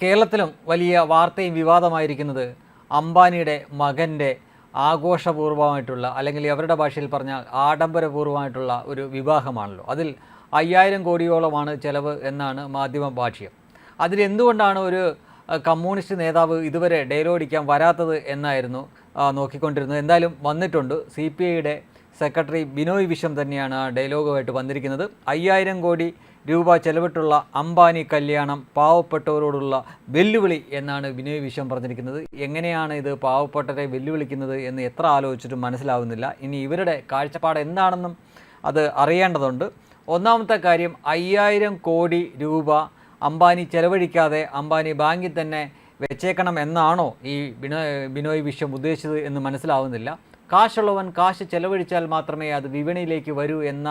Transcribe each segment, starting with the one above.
കേരളത്തിലും വലിയ വാർത്തയും വിവാദമായിരിക്കുന്നത് അംബാനിയുടെ മകന്റെ ആഘോഷപൂർവമായിട്ടുള്ള അല്ലെങ്കിൽ അവരുടെ ഭാഷയിൽ പറഞ്ഞാൽ ആഡംബരപൂർവമായിട്ടുള്ള ഒരു വിവാഹമാണല്ലോ. അതിൽ അയ്യായിരം കോടിയോളമാണ് ചെലവ് എന്നാണ് മാധ്യമ ഭാഷ്യം അതിലെന്തുകൊണ്ടാണ് ഒരു കമ്മ്യൂണിസ്റ്റ് നേതാവ് ഇതുവരെ ഡയലോടിക്കാൻ വരാത്തത് എന്നായിരുന്നു നോക്കിക്കൊണ്ടിരുന്നത്. എന്തായാലും വന്നിട്ടുണ്ട്. സി പി ഐയുടെ സെക്രട്ടറി ബിനോയ് വിശ്വം തന്നെയാണ് ആ ഡയലോഗുമായിട്ട് വന്നിരിക്കുന്നത്. അയ്യായിരം കോടി രൂപ ചെലവിട്ടുള്ള അംബാനി കല്യാണം പാവപ്പെട്ടവരോടുള്ള വെല്ലുവിളി എന്നാണ് വിനയ് വിശ്വം പറഞ്ഞിരിക്കുന്നത്. എങ്ങനെയാണ് ഇത് പാവപ്പെട്ടരെ വെല്ലുവിളിക്കുന്നത് എന്ന് എത്ര ആലോചിച്ചിട്ടും മനസ്സിലാവുന്നില്ല. ഇനി ഇവരുടെ കാഴ്ചപ്പാട് എന്താണെന്നും അത് അറിയേണ്ടതുണ്ട്. ഒന്നാമത്തെ കാര്യം അയ്യായിരം കോടി രൂപ അംബാനി ചെലവഴിക്കാതെ അംബാനി ബാങ്കിൽ തന്നെ വെച്ചേക്കണം എന്നാണോ ഈ ബിനോയ് ബിനോയ് വിശ്വം ഉദ്ദേശിച്ചത് എന്ന് മനസ്സിലാവുന്നില്ല. കാശുള്ളവൻ കാശ് ചെലവഴിച്ചാൽ മാത്രമേ അത് വിപണിയിലേക്ക് വരൂ എന്ന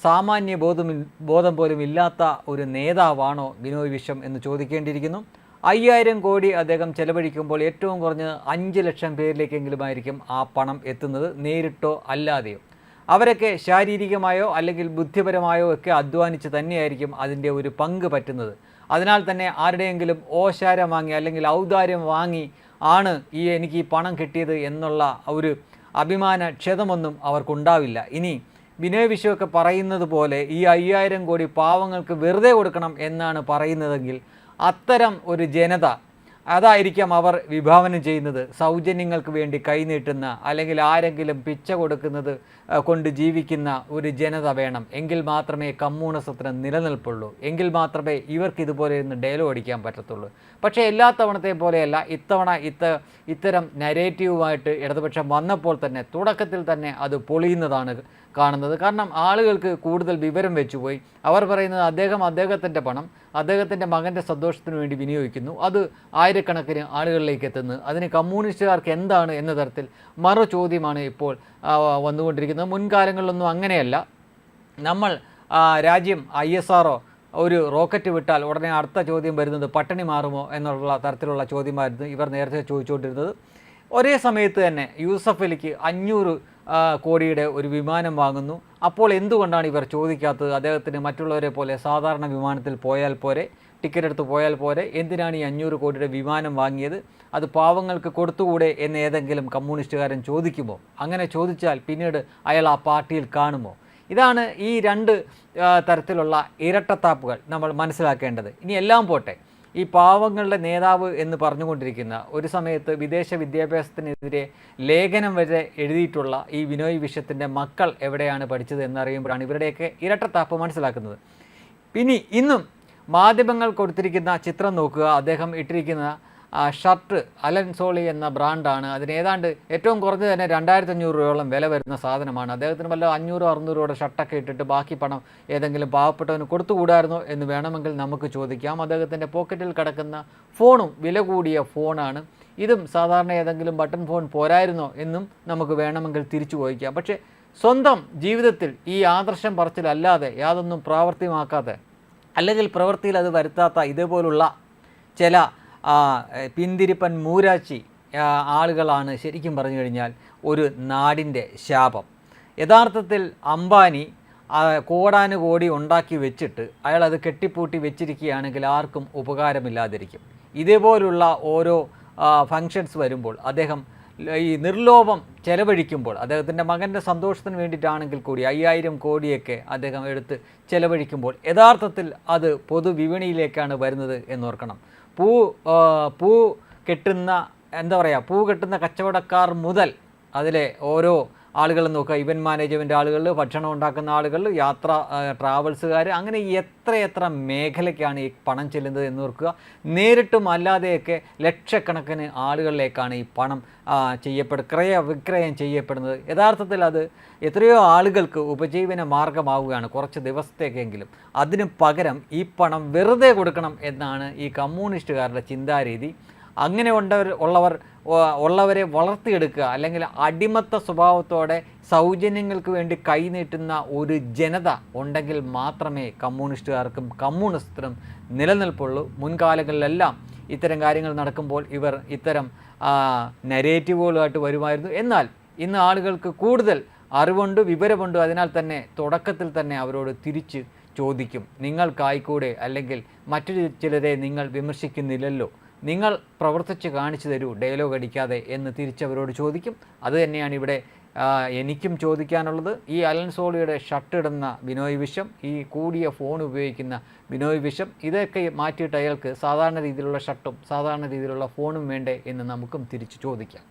സാമാന്യ ബോധം ബോധം പോലും ഇല്ലാത്ത ഒരു നേതാവാണോ ബിനോയ് വിശ്വം എന്ന് ചോദിക്കേണ്ടിയിരിക്കുന്നു. അയ്യായിരം കോടി അദ്ദേഹം ചെലവഴിക്കുമ്പോൾ ഏറ്റവും കുറഞ്ഞ് അഞ്ച് ലക്ഷം പേരിലേക്കെങ്കിലുമായിരിക്കും ആ പണം എത്തുന്നത് നേരിട്ടോ അല്ലാതെയോ. അവരൊക്കെ ശാരീരികമായോ അല്ലെങ്കിൽ ബുദ്ധിപരമായോ ഒക്കെ അധ്വാനിച്ച് തന്നെയായിരിക്കും അതിന്റെ ഒരു പങ്ക് പറ്റുന്നത്. അതിനാൽ തന്നെ ആരുടെയെങ്കിലും ഓശാരം വാങ്ങി അല്ലെങ്കിൽ ഔദാര്യം വാങ്ങി ആണ് ഈ എനിക്ക് ഈ പണം കിട്ടിയത് എന്നുള്ള ഒരു അഭിമാന ക്ഷതമൊന്നും അവർക്കുണ്ടാവില്ല. ഇനി വിനയ വിശ്വമൊക്കെ പറയുന്നത് പോലെ ഈ അയ്യായിരം കോടി പാവങ്ങൾക്ക് വെറുതെ കൊടുക്കണം എന്നാണ് പറയുന്നതെങ്കിൽ അത്തരം ഒരു ജനത അതായിരിക്കാം അവർ വിഭാവനം ചെയ്യുന്നത്. സൗജന്യങ്ങൾക്ക് വേണ്ടി കൈനീട്ടുന്ന അല്ലെങ്കിൽ ആരെങ്കിലും പിച്ച കൊടുക്കുന്നത് കൊണ്ട് ജീവിക്കുന്ന ഒരു ജനത വേണം. എങ്കിൽ മാത്രമേ കമ്മ്യൂണിസത്തിന് നിലനിൽപ്പുള്ളൂ. എങ്കിൽ മാത്രമേ ഇവർക്ക് ഇതുപോലെ ഇരുന്ന് ഡയലോഗ് അടിക്കാൻ പറ്റത്തുള്ളൂ. പക്ഷേ എല്ലാ തവണത്തെ പോലെയല്ല ഇത്തവണ ഇത്ത ഇത്തരം നരേറ്റീവുമായിട്ട് ഇടതുപക്ഷം വന്നപ്പോൾ തന്നെ തുടക്കത്തിൽ തന്നെ അത് പൊളിയുന്നതാണ് കാണുന്നത്. കാരണം ആളുകൾക്ക് കൂടുതൽ വിവരം വെച്ചുപോയി. അവർ പറയുന്നത് അദ്ദേഹം അദ്ദേഹത്തിന്റെ പണം അദ്ദേഹത്തിന്റെ മകന്റെ സന്തോഷത്തിന് വേണ്ടി വിനിയോഗിക്കുന്നു. അത് ആയിരക്കണക്കിന് ആളുകളിലേക്ക് എത്തുന്നു. അതിന് കമ്മ്യൂണിസ്റ്റുകാർക്ക് എന്താണ് എന്ന തരത്തിൽ മറു ചോദ്യമാണ് ഇപ്പോൾ വന്നുകൊണ്ടിരിക്കുന്നത്. മുൻകാലങ്ങളിലൊന്നും അങ്ങനെയല്ല. നമ്മൾ രാജ്യം ഐ എസ് ആറോ ഒരു റോക്കറ്റ് വിട്ടാൽ ഉടനെ അടുത്ത ചോദ്യം വരുന്നത് പട്ടിണി മാറുമോ എന്നുള്ള തരത്തിലുള്ള ചോദ്യമായിരുന്നു ഇവർ നേരത്തെ ചോദിച്ചുകൊണ്ടിരുന്നത്. ഒരേ സമയത്ത് തന്നെ യൂസഫ് അലിക്ക് അഞ്ഞൂറ് കോടിയുടെ ഒരു വിമാനം വാങ്ങുന്നു. അപ്പോൾ എന്തുകൊണ്ടാണ് ഇവർ ചോദിക്കാത്തത്? അദ്ദേഹത്തിന് മറ്റുള്ളവരെ പോലെ സാധാരണ വിമാനത്തിൽ പോയാൽ പോരെ ടിക്കറ്റ് എടുത്ത് പോയാൽ പോരെ എന്തിനാണ് ഈ അഞ്ഞൂറ് കോടിയുടെ വിമാനം വാങ്ങിയത്? അത് പാവങ്ങൾക്ക് കൊടുത്തുകൂടെ എന്ന് ഏതെങ്കിലും കമ്മ്യൂണിസ്റ്റുകാരൻ ചോദിക്കുമോ? അങ്ങനെ ചോദിച്ചാൽ പിന്നീട് അയാൾ ആ പാർട്ടിയിൽ കാണുമോ? ഇതാണ് ഈ രണ്ട് തരത്തിലുള്ള ഇരട്ടത്താപ്പുകൾ നമ്മൾ മനസ്സിലാക്കേണ്ടത്. ഇനി എല്ലാം പോട്ടെ. ഈ പാവങ്ങളുടെ നേതാവ് എന്ന് പറഞ്ഞുകൊണ്ടിരിക്കുന്ന ഒരു സമയത്ത് വിദേശ വിദ്യാഭ്യാസത്തിനെതിരെ ലേഖനം വരെ എഴുതിയിട്ടുള്ള ഈ വിനോയ് വിശ്വത്തിന്റെ മക്കൾ എവിടെയാണ് പഠിച്ചത് എന്നറിയുമ്പോഴാണ് ഇവരുടെയൊക്കെ ഇരട്ടത്താപ്പ് മനസ്സിലാക്കുന്നത്. ഇനി ഇന്നും മാധ്യമങ്ങൾ കൊടുത്തിരിക്കുന്ന ചിത്രം നോക്കുക അദ്ദേഹം ഇട്ടിരിക്കുന്ന ഷർട്ട് അലൻ സോളി എന്ന ബ്രാൻഡാണ്. അതിന് ഏതാണ്ട് ഏറ്റവും കുറഞ്ഞ് തന്നെ രണ്ടായിരത്തി അഞ്ഞൂറ് രൂപയോളം വില വരുന്ന സാധനമാണ്. അദ്ദേഹത്തിന് വല്ല അഞ്ഞൂറ് അറുന്നൂറ് രൂപയുടെ ഷർട്ടൊക്കെ ഇട്ടിട്ട് ബാക്കി പണം ഏതെങ്കിലും പാവപ്പെട്ടവന് കൊടുത്തുകൂടായിരുന്നോ എന്ന് വേണമെങ്കിൽ നമുക്ക് ചോദിക്കാം. അദ്ദേഹത്തിന്റെ പോക്കറ്റിൽ കിടക്കുന്ന ഫോണും വില കൂടിയ ഫോണാണ്. ഇതും സാധാരണ ഏതെങ്കിലും ബട്ടൺ ഫോൺ പോരായിരുന്നോ എന്നും നമുക്ക് വേണമെങ്കിൽ തിരിച്ചു ചോദിക്കാം. പക്ഷേ സ്വന്തം ജീവിതത്തിൽ ഈ ആദർശം പറച്ചിലല്ലാതെ യാതൊന്നും പ്രാവർത്തികമാക്കാതെ അല്ലെങ്കിൽ പ്രവൃത്തിയിൽ അത് വരുത്താത്ത ഇതേപോലുള്ള ചില പിന്തിരിപ്പൻ മൂരാച്ചി ആളുകളാണ് ശരിക്കും പറഞ്ഞു കഴിഞ്ഞാൽ ഒരു നാടിന്റെ ശാപം. യഥാർത്ഥത്തിൽ അംബാനി കോടാനുകോടി ഉണ്ടാക്കി വെച്ചിട്ട് അയാൾ അത് കെട്ടിപ്പൂട്ടി വെച്ചിരിക്കുകയാണെങ്കിൽ ആർക്കും ഉപകാരമില്ലാതിരിക്കും. ഇതേപോലുള്ള ഓരോ ഫങ്ഷൻസ് വരുമ്പോൾ അദ്ദേഹം ഈ നിർലോഭം ചെലവഴിക്കുമ്പോൾ അദ്ദേഹത്തിന്റെ മകന്റെ സന്തോഷത്തിന് വേണ്ടിയിട്ടാണെങ്കിൽ കൂടി അയ്യായിരം കോടിയൊക്കെ അദ്ദേഹം എടുത്ത് ചെലവഴിക്കുമ്പോൾ യഥാർത്ഥത്തിൽ അത് പൊതുവിപണിയിലേക്കാണ് വരുന്നത് എന്നോർക്കണം. പൂ പൂ കെട്ടുന്ന എന്താ പറയുക പൂ കെട്ടുന്ന കച്ചവടക്കാർ മുതൽ അതിലെ ഓരോ ആളുകൾ നോക്കുക. ഇവന്റ് മാനേജ്മെന്റ് ആളുകൾ ഭക്ഷണം ഉണ്ടാക്കുന്ന ആളുകൾ യാത്ര ട്രാവൽസുകാർ അങ്ങനെ എത്ര എത്ര മേഖലയ്ക്കാണ് ഈ പണം ചെല്ലുന്നത് എന്ന് ഓർക്കുക. നേരിട്ടും അല്ലാതെയൊക്കെ ലക്ഷക്കണക്കിന് ആളുകളിലേക്കാണ് ഈ പണം ചെയ്യപ്പെടുക ക്രയ വിക്രയം ചെയ്യപ്പെടുന്നത്. യഥാർത്ഥത്തിൽ അത് എത്രയോ ആളുകൾക്ക് ഉപജീവന മാർഗമാവുകയാണ് കുറച്ച് ദിവസത്തേക്കെങ്കിലും. അതിന് പകരം ഈ പണം വെറുതെ കൊടുക്കണം എന്നാണ് ഈ കമ്മ്യൂണിസ്റ്റുകാരുടെ ചിന്താരീതി. അങ്ങനെ ഉണ്ടവർ ഉള്ളവർ ഉള്ളവരെ വളർത്തിയെടുക്കുക. അല്ലെങ്കിൽ അടിമത്ത സ്വഭാവത്തോടെ സൗജന്യങ്ങൾക്ക് വേണ്ടി കൈനീട്ടുന്ന ഒരു ജനത ഉണ്ടെങ്കിൽ മാത്രമേ കമ്മ്യൂണിസ്റ്റുകാർക്കും കമ്മ്യൂണിസ്റ്റിനും നിലനിൽപ്പുള്ളൂ. മുൻകാലങ്ങളിലെല്ലാം ഇത്തരം കാര്യങ്ങൾ നടക്കുമ്പോൾ ഇവർ ഇത്തരം നരേറ്റീവുകളുമായിട്ട് വരുമായിരുന്നു. എന്നാൽ ഇന്ന് ആളുകൾക്ക് കൂടുതൽ അറിവുണ്ട് വിവരമുണ്ട്. അതിനാൽ തന്നെ തുടക്കത്തിൽ തന്നെ അവരോട് തിരിച്ച് ചോദിക്കും. നിങ്ങൾക്കായിക്കൂടെ? അല്ലെങ്കിൽ മറ്റൊരു ചിലരെ നിങ്ങൾ വിമർശിക്കുന്നില്ലല്ലോ? നിങ്ങൾ പ്രവർത്തിച്ച് കാണിച്ചു തരൂ ഡയലോഗ് അടിക്കാതെ എന്ന് തിരിച്ചവരോട് ചോദിക്കും. അത് തന്നെയാണ് ഇവിടെ എനിക്കും ചോദിക്കാനുള്ളത്. ഈ അലൻ സോളിയുടെ ഷർട്ട് ഇടുന്ന ബിനോയ് വിഷം ഈ കൂടിയ ഫോൺ ഉപയോഗിക്കുന്ന ബിനോയ് വിഷം ഇതൊക്കെ മാറ്റിയിട്ട് അയാൾക്ക് സാധാരണ രീതിയിലുള്ള ഷർട്ടും സാധാരണ രീതിയിലുള്ള ഫോണും വേണ്ടേ എന്ന് നമുക്കും തിരിച്ച് ചോദിക്കാം.